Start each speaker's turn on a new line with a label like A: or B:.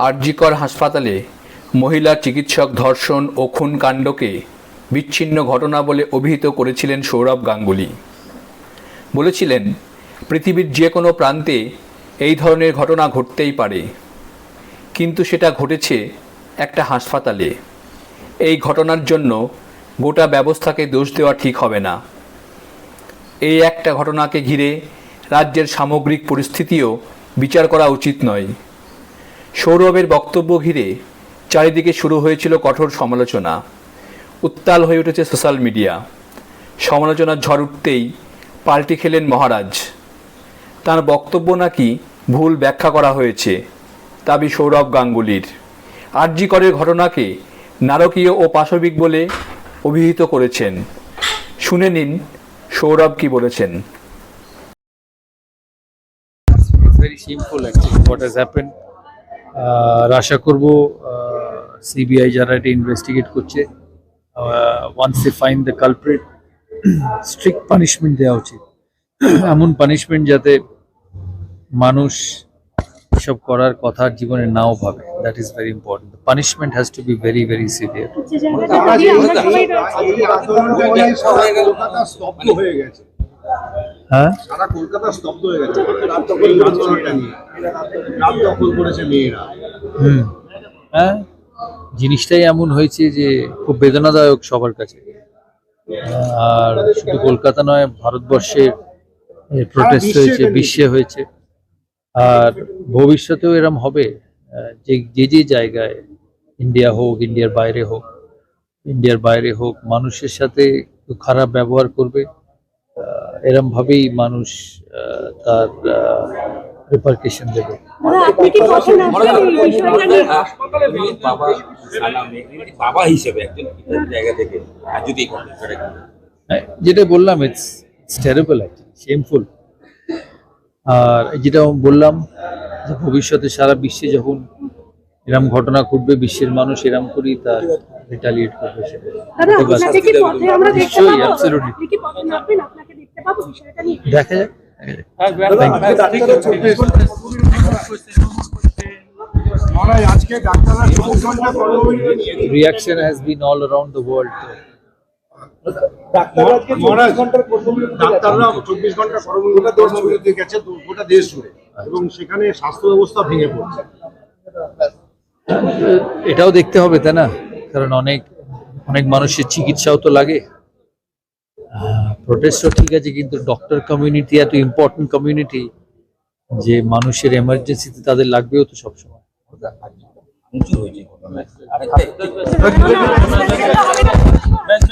A: আরজিকর হাসপাতালে মহিলা চিকিৎসক ধর্ষণ ও খুন কাণ্ডকে বিচ্ছিন্ন ঘটনা বলে অভিহিত করেছিলেন সৌরভ গাঙ্গুলি। বলেছিলেন, পৃথিবীর যে কোনো প্রান্তে এই ধরনের ঘটনা ঘটতেই পারে। কিন্তু সেটা ঘটেছে একটা হাসপাতালে। এই ঘটনার জন্য গোটা ব্যবস্থাকে দোষ দেওয়া ঠিক হবে না। এই একটা ঘটনাকে ঘিরে রাজ্যের সামগ্রিক পরিস্থিতিও বিচার করা উচিত নয়। সৌরভের বক্তব্য ঘিরে চারিদিকে শুরু হয়েছিল কঠোর সমালোচনা। উত্তাল হয়ে উঠেছে সোশ্যাল মিডিয়া। সমালোচনার ঝড় উঠতেই পাল্টি খেলেন মহারাজ। তার বক্তব্য নাকি ভুল ব্যাখ্যা করা হয়েছে দাবি সৌরভ গাঙ্গুলির। আরজি করের ঘটনাকে নারকীয় ও পাশবিক বলে অভিহিত করেছেন। শুনে নিন সৌরভ কি বলেছেন।
B: Very shameful actually, what has happened. আর আশা করব সিবিআই যারা এটা ইনভেস্টিগেট করছে once they find the culprit strict punishment দেওয়া উচিত এমন পানিশমেন্ট যাতে মানুষ এসব করার কথা জীবনে নাও ভাবে that is very important punishment has to be very very severe
C: হয়ে গেছে
B: হ্যাঁ?
C: সারা কলকাতা স্তব্ধ হয়ে গেছে। এই আন্দোলনটা নিয়ে। রাত দখল করেছে মেয়েরা।
B: হুম। হ্যাঁ? জিনিসটাই এমন হয়েছে যে খুব বেদনাদায়ক সবার কাছে। আর শুধু কলকাতা নয় ভারতবর্ষের প্রোটেস্ট হয়েছে বিশ্বে হয়েছে। আর ভবিষ্যতেও এরম হবে যে যে যে জায়গায় ইন্ডিয়া হোক ইন্ডিয়ার বাইরে হোক ইন্ডিয়ার বাইরে হোক মানুষের সাথে খারাপ ব্যবহার করবে। আহ, এরম ভাবেই মানুষ আহ, তার রিপার্কেশন দেবে।
D: বাবা হিসেবে একজন জায়গা থেকে যদি।
B: হ্যাঁ, যেটা বললাম ইটস ইটস টেরেবল শেমফুল আর যেটা বললাম যে ভবিষ্যতে সারা বিশ্বে যখন এরম ঘটনা ঘটবে বিশ্বের মানুষ এরম করেই তার রিটালিয়েট করবে সেটা। নিশ্চয়ই, দেখা যাক। Reaction has been all around the world
C: ডাক্তাররা চব্বিশ ঘণ্টা কর্মবিরতি কর্মবিরতি গেছে। দু- গোটা দেশ জুড়ে এবং সেখানে স্বাস্থ্য ব্যবস্থা ভেঙে পড়ছে।
B: এটাও দেখতে হবে তাই না? কারণ অনেক অনেক মানুষের চিকিৎসাও তো লাগে। প্রোটেস্টও ঠিক আছে কিন্তু ডক্টর কমিউনিটি এত ইম্পর্টেন্ট কমিউনিটি যে মানুষের এমার্জেন্সিতে তাদের লাগবেও তো সবসময়।
D: হয়েছে